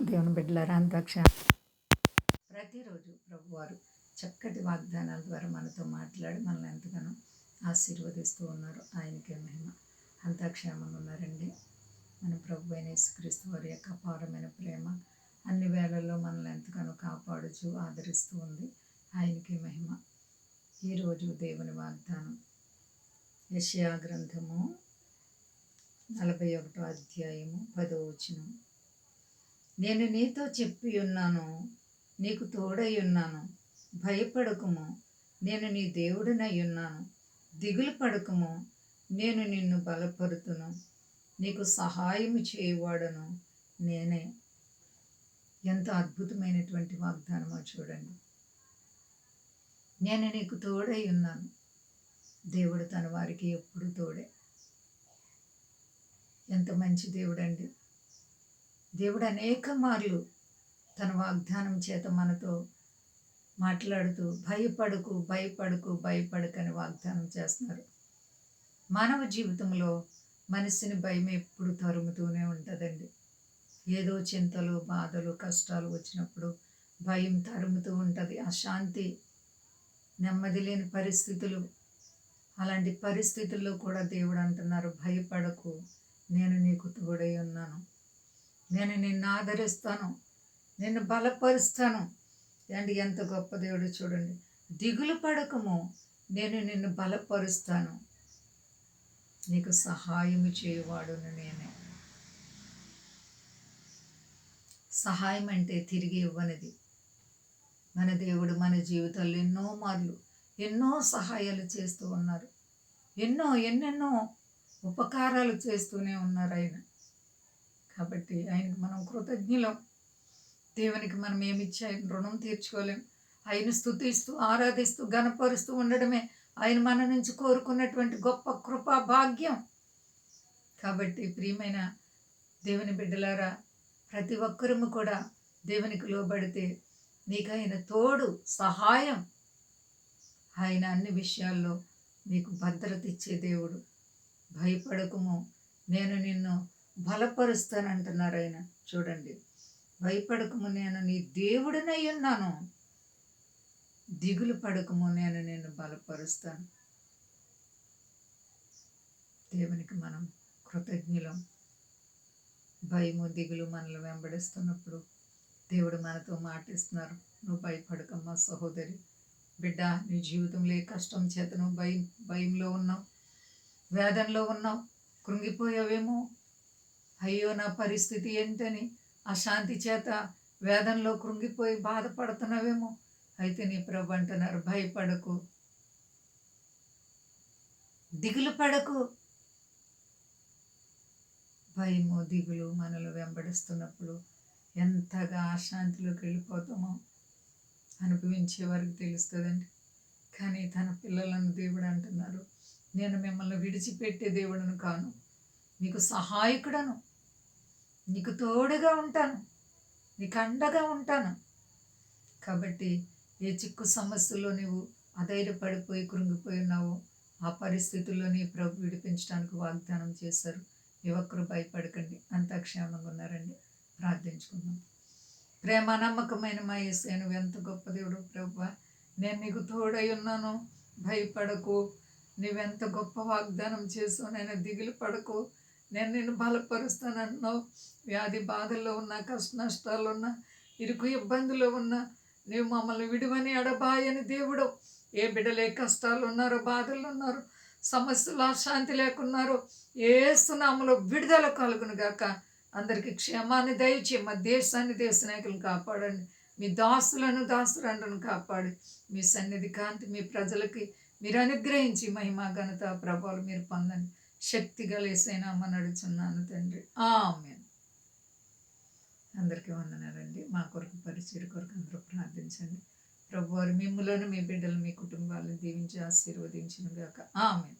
దేవుని బిడ్డలారా అంతాక్ష ప్రతిరోజు ప్రభువారు చక్కటి వాగ్దానాల ద్వారా మనతో మాట్లాడి మనల్ని ఎంతగానో ఆశీర్వదిస్తూ ఉన్నారు. ఆయనకే మహిమ. అంతా క్షేమంగా ఉన్నారండి. మన ప్రభు అయిన యేసుక్రీస్తు వారి యొక్క అపారమైన ప్రేమ అన్ని వేళల్లో మనల్ని ఎంతగానో కాపాడుచు ఆదరిస్తూ ఉంది. ఆయనకి మహిమ. ఈరోజు దేవుని వాగ్దానం. యషయా గ్రంథము నలభై ఒకటో అధ్యాయము పదో వచనం. నేను నీతో చెప్పి ఉన్నాను నీకు తోడై ఉన్నాను. భయపడకుము నేను నీ దేవుడినై ఉన్నాను. దిగులు పడకము నేను నిన్ను బలపరుతును. నీకు సహాయము చేయవాడను నేనే. ఎంత అద్భుతమైనటువంటి వాగ్దానమో చూడండి. నేను నీకు తోడై ఉన్నాను. దేవుడు తన వారికి ఎప్పుడు తోడే. ఎంత మంచి దేవుడండి. దేవుడు అనేక మార్లు తన వాగ్దానం చేత మనతో మాట్లాడుతూ భయపడుకు భయపడుకు భయపడకని వాగ్దానం చేస్తున్నారు. మానవ జీవితంలో మనిషిని భయం ఎప్పుడు తరుముతూనే ఉంటుందండి. ఏదో చింతలు బాధలు కష్టాలు వచ్చినప్పుడు భయం తరుముతూ ఉంటుంది. అశాంతి నెమ్మది లేని పరిస్థితులు అలాంటి పరిస్థితుల్లో కూడా దేవుడు అంటున్నారు భయపడకు నేను నీకు తోడై ఉన్నాను. నేను నిన్ను ఆదరిస్తాను నిన్ను బలపరుస్తాను. అండి ఎంత గొప్ప దేవుడు చూడండి. దిగులు పడకము నేను నిన్ను బలపరుస్తాను. నీకు సహాయము చేయవాడును నేనే. సహాయం అంటే తిరిగి ఇవ్వనిది. మన దేవుడు మన జీవితంలో ఎన్నో మార్లు ఎన్నో సహాయాలు చేస్తూ ఉన్నారు. ఎన్నో ఎన్నెన్నో ఉపకారాలు చేస్తూనే ఉన్నారు ఆయన. కాబట్టి ఆయనకు మనం కృతజ్ఞులం. దేవునికి మనం ఏమిచ్చి ఆయన రుణం తీర్చుకోలేం. ఆయన స్థుతిస్తూ ఆరాధిస్తూ గనపరుస్తూ ఉండడమే ఆయన మన నుంచి కోరుకున్నటువంటి గొప్ప కృపా భాగ్యం. కాబట్టి ప్రియమైన దేవుని బిడ్డలారా ప్రతి ఒక్కరము కూడా దేవునికి లోబడితే నీకు ఆయన తోడు సహాయం. ఆయన అన్ని విషయాల్లో మీకు భద్రత ఇచ్చే దేవుడు. భయపడకుము. నేను నిన్ను బలపరుస్తానంటున్నారు ఆయన. చూడండి. భయపడకము నేను నీ దేవుడినై ఉన్నాను. దిగులు పడకము నేను నేను బలపరుస్తాను. దేవునికి మనం కృతజ్ఞులం. భయము దిగులు మనల్ని వెంబడిస్తున్నప్పుడు దేవుడు మనతో మాటిస్తున్నారు. నువ్వు భయపడకమ్మా సహోదరి. బిడ్డ నీ జీవితంలో ఏ కష్టం చేత నువ్వు భయం భయంలో ఉన్నావు? వేదనలో ఉన్నావు? కృంగిపోయావేమో? అయ్యో నా పరిస్థితి ఏంటని? అశాంతి చేత వేదంలో కృంగిపోయి బాధపడుతున్నావేమో. అయితే నీ ప్రభు అంటున్నారు భయపడకు. దిగులు పడకు. భయము దిగులు మనలు వెంబడిస్తున్నప్పుడు ఎంతగా అశాంతిలోకి వెళ్ళిపోతామో అనుభవించే వారికి తెలుస్తుందండి. కానీ తన పిల్లలను దేవుడు అంటున్నారు నేను మిమ్మల్ని విడిచిపెట్టే దేవుడను కాను మీకు సహాయకుడను. నీకు తోడుగా ఉంటాను. నీకు అండగా ఉంటాను. కాబట్టి ఏ చిక్కు సమస్యలో నువ్వు అధైర్యపడిపోయి కృంగిపోయి ఉన్నావో ఆ పరిస్థితుల్లో నీ ప్రభు విడిపించడానికి వాగ్దానం చేశారు. ఏ ఒక్కరు భయపడకండి. అంతా క్షేమంగా ఉన్నారండి. ప్రార్థించుకుందాం. ప్రేమ నమ్మకమైన మా యేసే నువ్వు ఎంత గొప్ప దేవుడు ప్రభు. నేను నీకు తోడై ఉన్నాను. భయపడకు. నువ్వెంత గొప్ప వాగ్దానం చేసావు నేను దిగులు పడకు. నేను నిన్ను బలపరుస్తానంటున్నావు వ్యాధి బాధల్లో ఉన్న కష్ట నష్టాలు ఉన్నా ఇరుకు ఇబ్బందులు ఉన్న నువ్వు మమ్మల్ని విడివని అడబాయని దేవుడు. ఏ బిడలే కష్టాలు ఉన్నారో బాధలు ఉన్నారు సమస్యలు అశాంతి లేకున్నారో ఏ సునామలో విడుదల కలుగును గాక. అందరికీ క్షేమాన్ని దయచి మా దేశాన్ని దేశ నాయకులను కాపాడండి. మీ దాసులను దాసులను కాపాడి మీ సన్నిధి కాంతి మీ ప్రజలకి మీరు అనుగ్రహించి మహిమా ఘనత ప్రభావాలు మీరు పొందండి. శక్తి గలేసైనా అమ్మ నడుచున్నాను తండ్రి. ఆమె అందరికీ వందనాలండి. మా కొరకు పరిచయం కొరకు అందరూ ప్రార్థించండి. ప్రభువారు మిమ్మలను మీ బిడ్డలు మీ కుటుంబాలను దీవించి ఆశీర్వదించిన గాక ఆమె